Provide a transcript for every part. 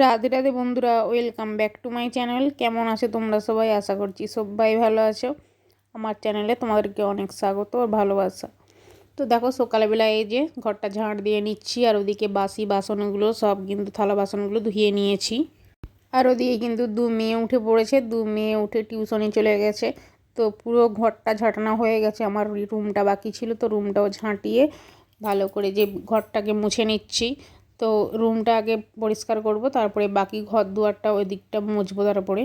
রাধে রাধে বন্ধুরা welcome back to my channel কেমন আছো তোমরা সবাই? আশা করছি সবাই ভালো আছো। আমার চ্যানেলে তোমাদেরকে অনেক স্বাগত আর ভালোবাসা। তো দেখো সকালবেলা এই যে ঘরটা ঝাঁট দিয়ে নিচ্ছি, আর ওদিকে বাসি বাসনগুলো, সব কিন্তু থালা বাসনগুলো ধুয়ে নিয়েছি। আর ওদিকে কিন্তু দু মেয়ে উঠে পড়েছে। দু মেয়ে উঠে টিউশনে চলে গেছে। তো পুরো ঘরটা ঝাঁটানো হয়ে গেছে, আমার রুমটা বাকি ছিল, তো রুমটাও ঝাঁটিয়ে ভালো করে যে ঘরটাকে মুছে নিচ্ছি। তো রুমটা আগে পরিষ্কার করব, তারপরে বাকি ঘর দুয়ারটা ওই দিকটা মুছবো তারপরে।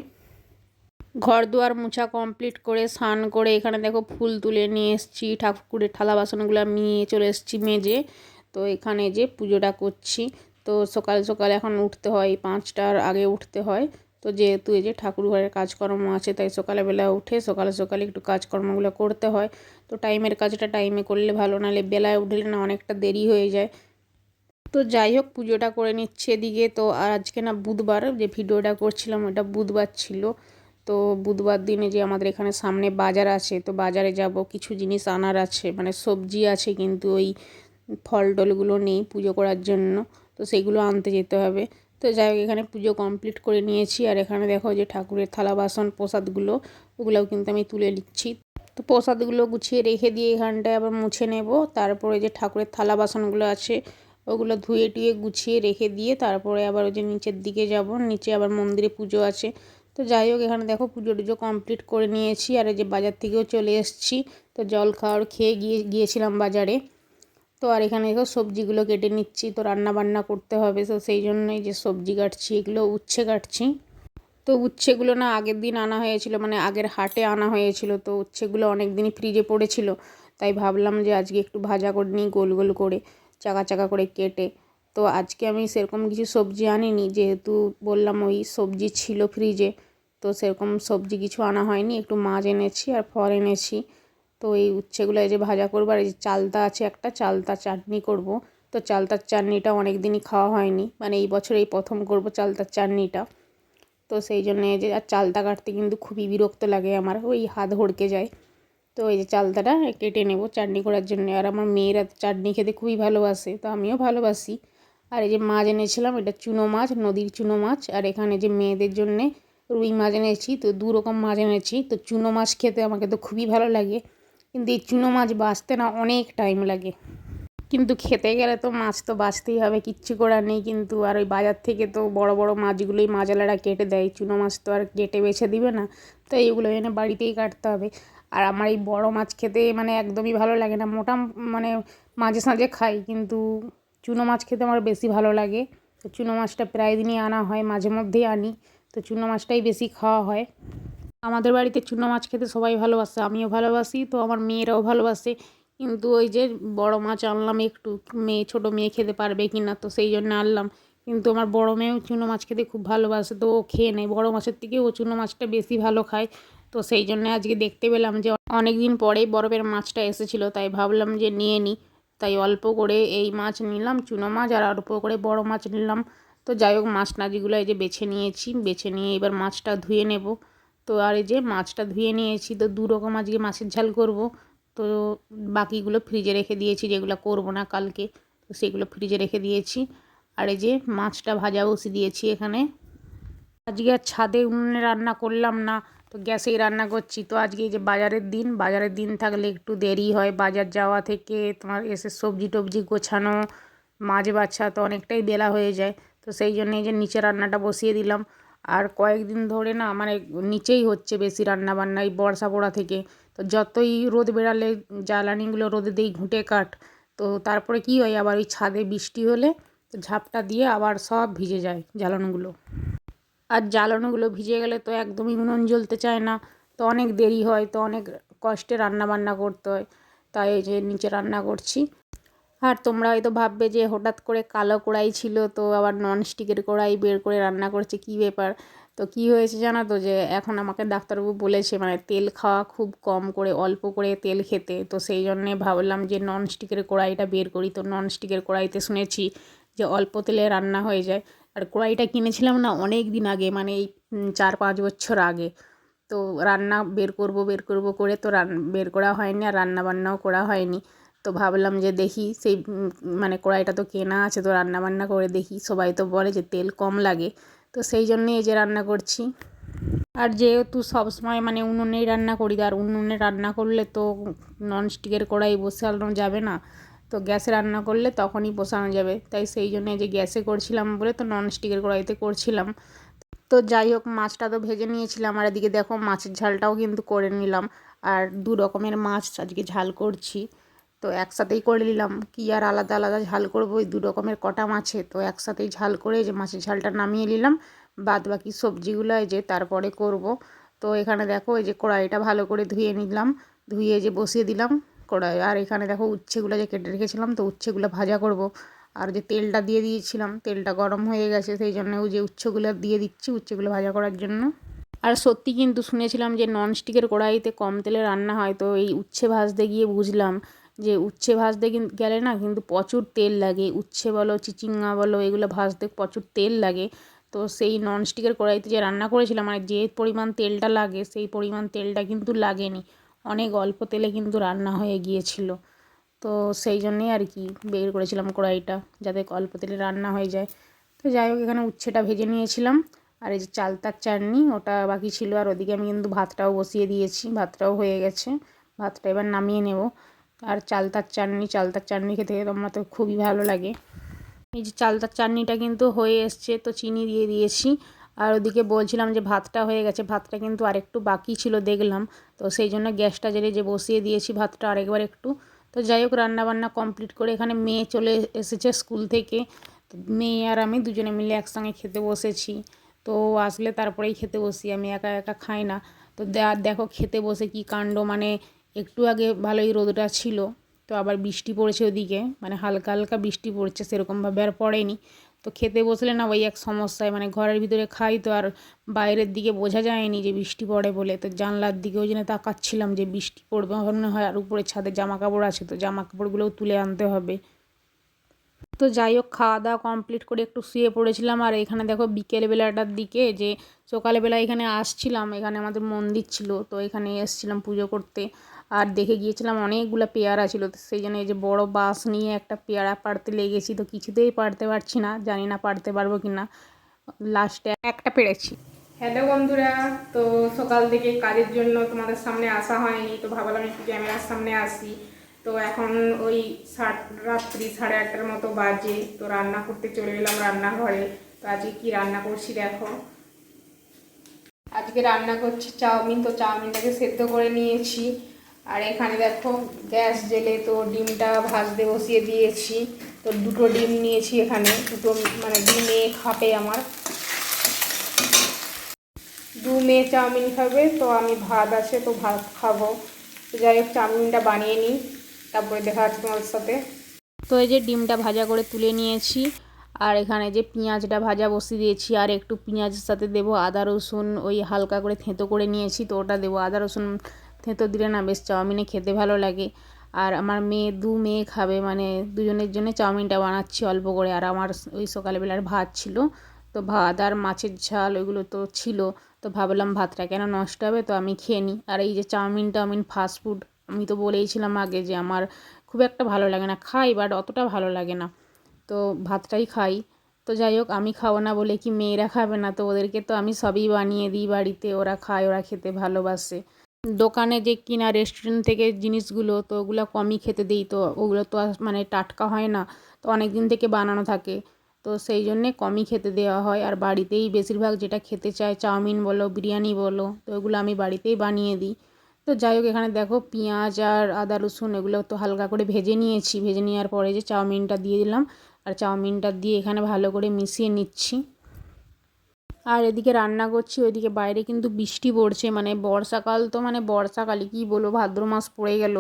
ঘর দুয়ার মোছা কমপ্লিট করে স্নান করে এখানে দেখো ফুল তুলে নিয়ে এসেছি, ঠাকুরের থালা বাসনগুলো নিয়ে চলে এসেছি মেজে তো এখানে যে পুজোটা করছি, তো সকাল সকাল এখন উঠতে হয়, পাঁচটার আগে উঠতে হয়। তো যেহেতু এই যে ঠাকুর ঘরের কাজকর্ম আছে, তাই সকালবেলা উঠে সকালে সকালে একটু কাজকর্মগুলো করতে হয়। তো টাইমের কাজটা টাইমে করলে ভালো, নাহলে বেলায় উঠলে না অনেকটা দেরি হয়ে যায়। তো যাই হোক, পুজোটা করে নিচ্ছে এদিকে। তো আর আজকে না বুধবার, যে ভিডিওটা করছিলাম ওটা বুধবার ছিল। তো বুধবার দিনে যে আমাদের এখানে সামনে বাজার আছে, তো বাজারে যাব, কিছু জিনিস আনার আছে মানে সবজি আছে, কিন্তু ওই ফল টলগুলো নেই পুজো করার জন্য। তো সেগুলো আনতে যেতে হবে। তো যাই হোক, এখানে পুজো কমপ্লিট করে নিয়েছি। আর এখানে দেখো যে ঠাকুরের থালা বাসন, প্রসাদগুলো, ওগুলোও কিন্তু আমি তুলে নিচ্ছি। তো প্রসাদগুলো গুছিয়ে রেখে দিয়ে এখানটায় আবার মুছে নেব। তারপরে যে ঠাকুরের থালা বাসনগুলো আছে, ওগুলো ধুয়ে টুয়ে গুছিয়ে রেখে দিয়ে তারপরে আবার ওই যে নিচের দিকে যাব। নিচে আবার মন্দিরে পুজো আছে। তো যাই হোক, এখানে দেখো পুজো টুজো কমপ্লিট করে নিয়েছি। আর এই যে বাজার থেকেও চলে এসেছি। তো জল খাওয়ার খেয়ে গিয়ে, গিয়েছিলাম বাজারে। তো আর এখানে দেখো সবজিগুলো কেটে নিচ্ছি, তো রান্না বান্না করতে হবে, তো সেই জন্যই যে সবজি কাটছি, এগুলো উচ্ছে কাটছি। তো উচ্ছেগুলো না আগের দিন আনা হয়েছিল মানে আগের হাটে আনা হয়েছিল, তো উচ্ছেগুলো অনেক দিনই ফ্রিজে পড়েছিল, তাই ভাবলাম যে আজকে একটু ভাজা করে নিই, গোল গোল করে, চাকা চাকা করে কেটে। তো আজকে আমি সেরকম কিছু সবজি আনিনি, যেহেতু বললাম ওই সবজি ছিল ফ্রিজে, তো সেরকম সবজি কিছু আনা হয়নি, একটু মাছ এনেছি আর ফল এনেছি। তো এই উচ্ছেগুলো এই যে ভাজা করব আর এই যে চালতা আছে একটা, চালতা চাটনি করব। তো চালতার চাটনিটা অনেক দিনই খাওয়া হয়নি মানে এই বছর এই প্রথম করব চালতার চাটনিটা। তো সেই জন্য এই যে, আর চালতা কাটতে কিন্তু খুবই বিরক্ত লাগে আমার, ওই হাত হড়কে যায়। তো এই যে চালতাটা কেটে নেব চাটনি করার জন্য। আর আমার মেয়েরা চাটনি খেতে খুবই ভালোবাসে, তো আমিও ভালোবাসি। আর এই যে মাছ এনেছিলাম, এটা চুনো মাছ, নদীর চুনো মাছ। আর এখানে যে মেয়েদের জন্যে রুই মাছ এনেছি, তো দু রকম মাছ এনেছি। তো চুনো মাছ খেতে আমাকে তো খুবই ভালো লাগে। কিন্তু এই চুনো মাছ বাঁচতে না অনেক টাইম লাগে। কিন্তু খেতে গেলে তো মাছ তো বাঁচতেই হবে, কিচ্ছু করার নেই কিন্তু। আর ওই বাজার থেকে তো বড় বড় মাছগুলোই মাছালারা কেটে দেয়, চুনো মাছ তো আর কেটে বেছে দিবে না। তো এইগুলো এনে বাড়িতেই কাটতে হবে। আর আমার এই বড় মাছ খেতে মানে একদমই ভালো লাগে না। মোটা মানে মাঝে সাঝে খাই কিন্তু চুনো মাছ খেতে আমার বেশি ভালো লাগে। তো চুনো মাছটা প্রায় দিনই আনা হয়, মাঝে মধ্যেই আনি। তো চুনো মাছটাই বেশি খাওয়া হয়। আমাদের বাড়িতে চুনো মাছ খেতে সবাই ভালোবাসে, আমিও ভালোবাসি, তো আমার মেয়েরাও ভালোবাসে। কিন্তু ওই যে বড় মাছ আনলাম একটু, মেয়ে, ছোটো মেয়ে খেতে পারবে কি না তো সেই জন্য আনলাম। কিন্তু আমার বড় মেয়েও চুনো মাছ খেতে খুব ভালোবাসে, তো ও খেয়ে নেয়। বড় মাছের থেকে ও চুনো মাছটা বেশি ভালো খায়, তো সেই জন্য আজকে দেখতে পেলাম যে অনেক দিন পরেই বরফের মাছটা এসেছিল, তাই ভাবলাম যে নিয়ে নিই। তাই অল্প করে এই মাছ নিলাম, চুনো মাছ, আর অল্প করে বড় মাছ নিলাম। তো যাই হোক, মাছ নাজিগুলো এই যে বেছে নিয়েছি, বেছে নিয়ে এবার মাছটা ধুয়ে নেব। তো আর এই যে মাছটা ধুয়ে নিয়েছি, তো দু রকম আজকে মাছের ঝাল করব। তো বাকিগুলো ফ্রিজে রেখে দিয়েছি, যেগুলো করব না কালকে, তো সেগুলো ফ্রিজে রেখে দিয়েছি। আর এই যে মাছটা ভাজা বসে দিয়েছি এখানে। আজকে আর ছাদে উনুনে রান্না করলাম না, তো গ্যাসেই রান্না করছি। তো আজকে যে বাজারের দিন বাজারের দিন থাকলে একটু দেরি হয়। বাজার যাওয়া থেকে তোমার এসে সবজি টবজি গোছানো, মাছ বাছা তো অনেকটাই বেলা হয়ে যায়। তো সেই জন্য এই যে নিচে রান্নাটা বসিয়ে দিলাম। আর কয়েকদিন ধরে না মানে নিচেই হচ্ছে বেশি রান্না বান্না এই বর্ষা পড়া থেকে। তো যতই রোদ বেড়ালে জ্বালানিগুলো রোদে দিই ঘুঁটে কাঠ, তো তারপরে কি হয় আবার ওই ছাদে বৃষ্টি হলে তো ঝাপটা দিয়ে আবার সব ভিজে যায় জ্বালানোগুলো। আর জ্বালানোগুলো ভিজে গেলে তো একদমই উনুন জ্বলতে চায় না, তো অনেক দেরি হয়, তো অনেক কষ্টে রান্না বান্না করতে হয়। তাই এই যে নিচে রান্না করছি। আর তোমরা হয়তো ভাববে যে হঠাৎ করে কালো কড়াই ছিল, তো আবার ননস্টিকের কড়াই বের করে রান্না করছে, কী ব্যাপার? তো কি হয়েছে জানো তো? যে এখন আমাকে ডাক্তারবাবু বলেছে মানে তেল খাওয়া খুব কম করে, অল্প করে তেল খেতে। তো সেই জন্যে ভাবলাম যে ননস্টিকের কড়াইটা বের করি। তো ননস্টিকের কড়াইতে শুনেছি যে অল্প তেলে রান্না হয়ে যায়। আর কড়াইটা কিনেছিলাম না অনেক দিন আগে মানে এই চার পাঁচ বছর আগে। তো রান্না বের করব বের করব করে তো রান, বের করা হয়নি আর রান্না বান্নাও করা হয়নি। তো ভাবলাম যে দেখি সেই মানে কড়াইটা তো কেনা আছে তো রান্না বান্না করে দেখি। সবাই তো বলে যে তেল কম লাগে। তো সেই জন্যই এই যে রান্না করছি। আর যেহেতু সবসময় মানে উনুনেই রান্না করি, আর উনুনে রান্না করলে তো ননস্টিকের কড়াই বসানো যাবে না। তো গ্যাসে রান্না করলে তখনই বসানো যাবে। তাই সেই জন্য যে গ্যাসে করছিলাম বলে তো ননস্টিকের কড়াইতে করছিলাম। তো যাই হোক, মাছটা তো ভেজে নিয়েছিলাম। আর এদিকে দেখো মাছের ঝালটাও কিন্তু করে নিলাম। আর দু রকমের মাছ আজকে ঝাল করছি। তো একসাথেই করে নিলাম। কি আর আলাদা আলাদা ঝাল করব? ওই দু রকমের কটা মাছে তো একসাথেই ঝাল করে যে মাছের ঝালটা নামিয়ে নিলাম। বাদ বাকি সবজিগুলো যে তারপরে করব। তো এখানে দেখো এই যে কড়াইটা ভালো করে ধুয়ে নিলাম। ধুয়ে যে বসিয়ে দিলাম কড়াই। আর এখানে দেখো উচ্ছেগুলো যে কেটে রেখেছিলাম তো উচ্ছেগুলো ভাজা করব। আর যে তেলটা দিয়ে দিয়েছিলাম, তেলটা গরম হয়ে গেছে সেই জন্য ওই যে উচ্ছেগুলো দিয়ে দিচ্ছি উচ্ছেগুলো ভাজা করার জন্য। আর সত্যি কিন্তু শুনেছিলাম যে ননস্টিকের কড়াইতে কম তেলে রান্না হয়। তো এই উচ্ছে ভাজতে গিয়ে বুঝলাম যে উচ্ছে ভাজতে গেলে না কিন্তু প্রচুর তেল লাগে, উচ্ছে বলো, চিচিঙ্গা বলো, এগুলো ভাজতে প্রচুর তেল লাগে। তো সেই ননস্টিকের কড়াইতে যে রান্না করেছিলাম মানে যে পরিমাণ তেলটা লাগে, সেই পরিমাণ তেলটা কিন্তু লাগেনি। অনেক অল্প তেলে কিন্তু রান্না হয়ে গিয়েছিল। তো সেই জন্যেই আর কি বের করেছিলাম কড়াইটা, যাতে অল্প তেলে রান্না হয়ে যায়। তো যাই হোক, এখানে উচ্ছেটা ভেজে নিয়েছিলাম। আর এই যে চালতার চাটনি, ওটা বাকি ছিল। আর ওদিকে আমি কিন্তু ভাতটাও বসিয়ে দিয়েছি, ভাতটাও হয়ে গেছে। ভাতটা এবার নামিয়ে নেব। আর চালতার চাটনি চালতার চাটনি খেতে খেতে আমার তো খুবই ভালো লাগে। এই যে চালতার চাটনিটা কিন্তু হয়ে এসছে, তো চিনি দিয়ে দিয়েছি। আর ওদিকে বলছিলাম যে ভাতটা হয়ে গেছে, ভাতটা কিন্তু আরেকটু বাকি ছিল দেখলাম। তো সেই জন্য গ্যাসটা জেলে যে বসিয়ে দিয়েছি ভাতটা আরেকবার একটু। তো যাই হোক, রান্নাবান্না কমপ্লিট করে এখানে মেয়ে চলে এসেছে স্কুল থেকে। মেয়ে আর আমি দুজনে মিলে একসঙ্গে খেতে বসেছি। তো আসলে তারপরেই খেতে বসি, আমি একা একা খাই না। তো দেখো খেতে বসে কি কাণ্ড মানে একটু আগে ভালোই রোদটা ছিল, তো আবার বৃষ্টি পড়েছে ওদিকে মানে হালকা হালকা বৃষ্টি পড়ছে সেরকমভাবে আর পড়েনি। তো খেতে বসলে না ওই এক সমস্যায় মানে ঘরের ভিতরে খাই তো আর বাইরের দিকে বোঝা যায়নি যে বৃষ্টি পড়ে বলে। তো জানলার দিকে ওই জন্য তাকাচ্ছিলাম যে বৃষ্টি পড়বে মনে হয়, আর উপরে ছাদে জামা কাপড় আছে, তো জামা কাপড়গুলোও তুলে আনতে হবে। তো যাই হোক, খাওয়া দাওয়া কমপ্লিট করে একটু শুয়ে পড়েছিলাম, আর এখানে দেখো বিকেলবেলাটার দিকে যে সকালবেলা এখানে আসছিলাম, এখানে আমাদের মন্দির ছিল, তো এখানে এসছিলাম পুজো করতে। আর দেখে গিয়েছিলাম অনেকগুলো পেয়ারা ছিল, তো সেই জন্য এই যে বড় বাঁশ নিয়ে একটা পেয়ারা পাড়তে লেগেছি, তো কিছুতেই পারতে পারছি না, জানি না পারতে পারব কি না লাস্টে একটা পেরেছি। হ্যালো বন্ধুরা, তো সকাল থেকে কাজের জন্য তোমাদের সামনে আসা হয়নি, তো ভাবলাম একটু ক্যামেরার সামনে আসি। তো এখন ওই রাত্রি সাড়ে আটটার মতো বাজে, তো রান্না করতে চলে এলাম রান্নাঘরে। তো আজকে কি রান্না করছি দেখো। আজকে রান্না করছি চাউমিন, তো চাউমিনটাকে সেদ্ধ করে নিয়েছি। আর এখানে দেখো গ্যাস জেলে তো ডিমটা ভাজতে বসিয়ে দিয়েছি। তো দুটো ডিম নিয়েছি এখানে, দুটো মানে ডিম খাবে আমার। দু মেয়ে চাউমিন খাবে, তো আমি ভাত আছে তো ভাত খাব। তো যাই হোক, চাউমিনটা বানিয়ে নিই, তারপরে দেখা যাচ্ছে তোমার সাথে। তো এই যে ডিমটা ভাজা করে তুলে নিয়েছি, আর এখানে যে পেঁয়াজটা ভাজা বসিয়ে দিয়েছি, আর একটু পেঁয়াজের সাথে দেবো আদা রসুন, ওই হালকা করে থেঁতো করে নিয়েছি, তো ওটা দেবো আদা রসুন থেঁতো দিলে না বেশ চাউমিনে খেতে ভালো লাগে। আর আমার মেয়ে, দু মেয়ে খাবে মানে দুজনের জন্য চাউমিনটা বানাচ্ছি অল্প করে। আর আমার ওই সকালবেলার ভাত ছিল। তো ভাত আর মাছের ঝাল ওইগুলো তো ছিল। তো ভাবলাম ভাতটা কেন নষ্ট হবে? তো আমি খেয়ে নিই। আর এই যে চাউমিন টাউমিন ফাস্টফুড আমি তো বলেইছিলাম আগে যে আমার খুব একটা ভালো লাগে না। খাই বাট অতটা ভালো লাগে না। তো ভাতটাই খাই। তো যাই হোক, আমি খাব না বলে কি মেয়েরা খাবে না? তো ওদেরকে তো আমি সবই বানিয়ে দিই বাড়িতে। ওরা খায়, ওরা খেতে ভালোবাসে। দোকানে যে কিনা রেস্টুরেন্ট থেকে জিনিসগুলো, তো ওগুলো কমই খেতে দিই, তো ওগুলো তো আর মানে টাটকা হয় না, তো অনেক দিন থেকে বানানো থাকে, তো সেই জন্যে কমই খেতে দেওয়া হয়, আর বাড়িতেই বেশিরভাগ যেটা খেতে চায়, চাউমিন বলো, বিরিয়ানি বলো, তো ওগুলো আমি বাড়িতেই বানিয়ে দিই। তো যাই হোক, এখানে দেখো পেঁয়াজ আর আদা, রসুন এগুলো তো হালকা করে ভেজে নিয়েছি, ভেজে নেওয়ার পরে যে চাউমিনটা দিয়ে দিলাম, আর চাউমিনটা দিয়ে এখানে ভালো করে মিশিয়ে নিচ্ছি। আর এদিকে রান্না করছি, ওইদিকে বাইরে কিন্তু বৃষ্টি পড়ছে মানে বর্ষাকাল তো মানে বর্ষাকালই, কী বলব, ভাদ্র মাস পড়ে গেল।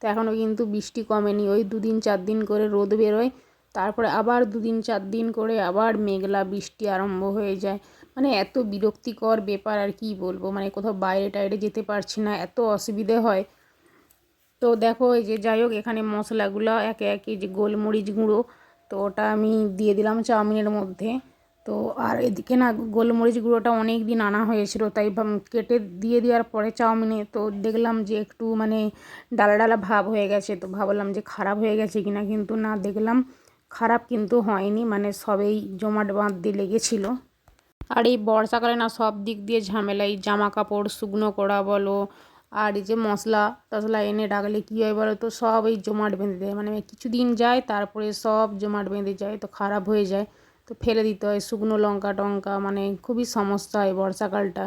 তো এখনও কিন্তু বৃষ্টি কমেনি, ওই দুদিন চার দিন করে রোদ বেরোয়, তারপরে আবার দুদিন চার দিন করে আবার মেঘলা বৃষ্টি আরম্ভ হয়ে যায়। মানে এত বিরক্তিকর ব্যাপার, আর কি বলব মানে কোথাও বাইরে টাইরে যেতে পারছি না, এত অসুবিধে হয়। তো দেখো, এই যে যাই হোক, এখানে মশলাগুলো একে একে যে গোলমরিচ গুঁড়ো, তো ওটা আমি দিয়ে দিলাম চাউমিনের মধ্যে। তো আর এদিকে না গোলমরিচ গুঁড়োটা অনেক দিন আনা হয়েছিল, তাই কেটে দিয়ে দেওয়ার পরে চাউমিনে, তো দেখলাম যে একটু মানে ডালা ডালা ভাব হয়ে গেছে, তো ভাবলাম যে খারাপ হয়ে গেছে কিনা, কিন্তু না দেখলাম খারাপ কিন্তু হয়নি মানে সবেই জমাট বাঁধ দিয়ে লেগেছিলো। আর এই বর্ষাকালে না সব দিক দিয়ে ঝামেলা এই জামা কাপড় শুকনো করা বলো, আর এই যে মশলা টশলা এনে রাখলে কী হয় বলো তো, সব এই জমাট বেঁধে দেয় মানে কিছুদিন যায়, তারপরে সব জমাট বেঁধে যায়, তো খারাপ হয়ে যায়। তো ফেলে দিতে হয়, শুকনো লঙ্কা টঙ্কা মানে খুবই সমস্যা হয় বর্ষাকালটা।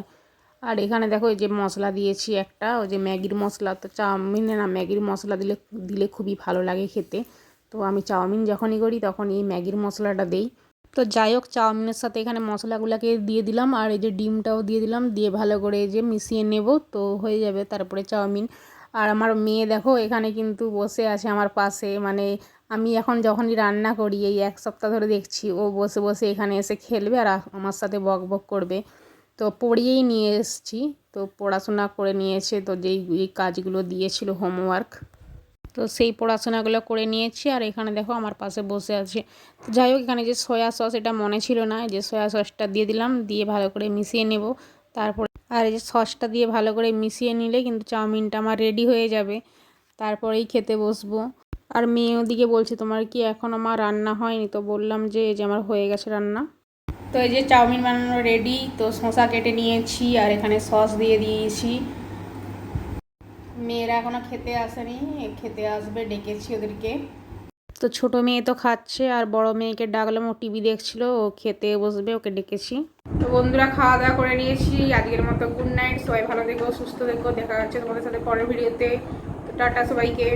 আর এখানে দেখো যে মশলা দিয়েছি একটা, ওই যে ম্যাগির মশলা, তো চাউমিনে না ম্যাগির মশলা দিলে দিলে খুবই ভালো লাগে খেতে। তো আমি চাউমিন যখনই করি তখন এই ম্যাগির মশলাটা দেই। তো যাই হোক, চাউমিনের সাথে এখানে মশলাগুলোকে দিয়ে দিলাম, আর এই যে ডিমটাও দিয়ে দিলাম, দিয়ে ভালো করে যে মিশিয়ে নেব, তো হয়ে যাবে তারপরে চাউমিন। আর আমার মেয়ে দেখো এখানে কিন্তু বসে আছে আমার পাশে মানে আমি এখন যখনই রান্না করি, এই এক সপ্তাহ ধরে দেখছি ও বসে বসে এখানে এসে খেলবে আর আমার সাথে বক বক করবে। তো পড়িয়েই নিয়ে এসেছি। তো পড়াশোনা করে নিয়েছে। তো যেই এই কাজগুলো দিয়েছিল হোমওয়ার্ক তো সেই পড়াশোনাগুলো করে নিয়েছি। আর এখানে দেখো আমার পাশে বসে আছে। তো যাই হোক, এখানে যে সয়া সস এটা মনে ছিল না। যে সয়া সসটা দিয়ে দিলাম, দিয়ে ভালো করে মিশিয়ে নেব। তারপরে, আর এই যে সসটা দিয়ে ভালো করে মিশিয়ে নিলে কিন্তু চাউমিনটা আমার রেডি হয়ে যাবে। তারপরেই খেতে বসবো। আর মেয়ে ওদিকে বলছে, তোমার কি এখন আমার রান্না হয়নি? তো বললাম যে যে আমার হয়ে গেছে রান্না। তো এই যে চাউমিন বানানো রেডি তো শসা কেটে নিয়েছি আর এখানে সস দিয়ে দিয়েছি। মেয়েরা এখনও খেতে আসেনি, খেতে আসবে, ডেকেছি ওদেরকে। তো ছোট মেয়ে তো খাচ্ছে, আর বড় মেয়েকে ডাকলাম, ও টিভি দেখছিল, ও খেতে বসবে, ওকে ডেকেছি। তো বন্ধুরা খাওয়া দাওয়া করে নিয়েছি, আজকের মতো গুড নাইট সবাই ভালো থেকো, সুস্থ থেকো, দেখা যাচ্ছে তোমাদের সাথে পরের ভিডিওতে তো টাটা সবাইকে।